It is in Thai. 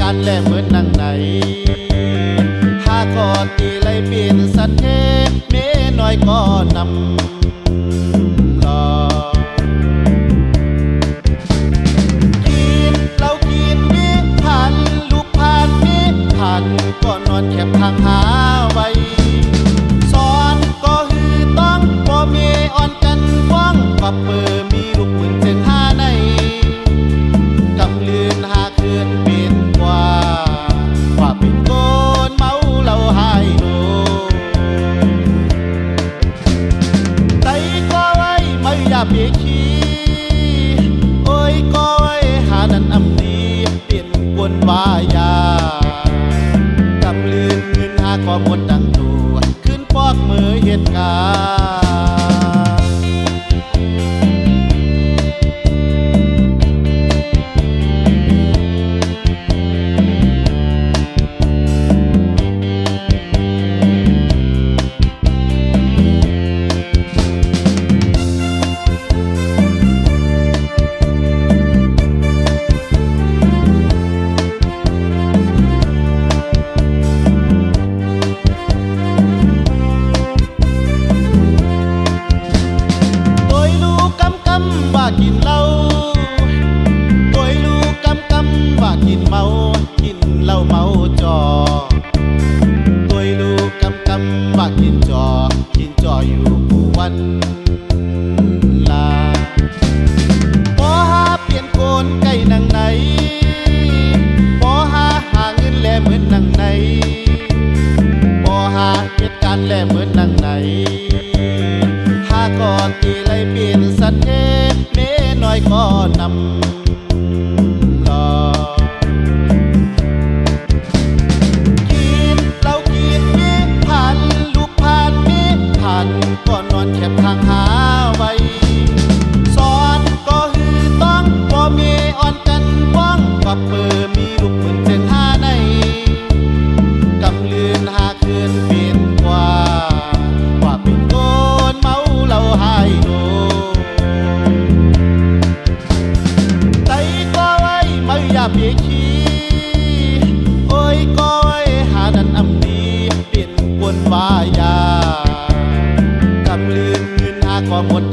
กันและเหมือนนังไหนหากอดตีไรเปลี่ยนสัตเทพเมน้อยก็นำ ปีโอยก้อยหานันอำดีเปลี่ยนกวนวายากำลืมเงินหาข้อมูดังตัว ขึ้นปอกมือเหตุการณ์ เลยเปลี่ยนสัตว์เมน้อยก็นำ ยก้อยหาดันอำนี้ปิดกวนวายากำลืนยืนหากว่หมด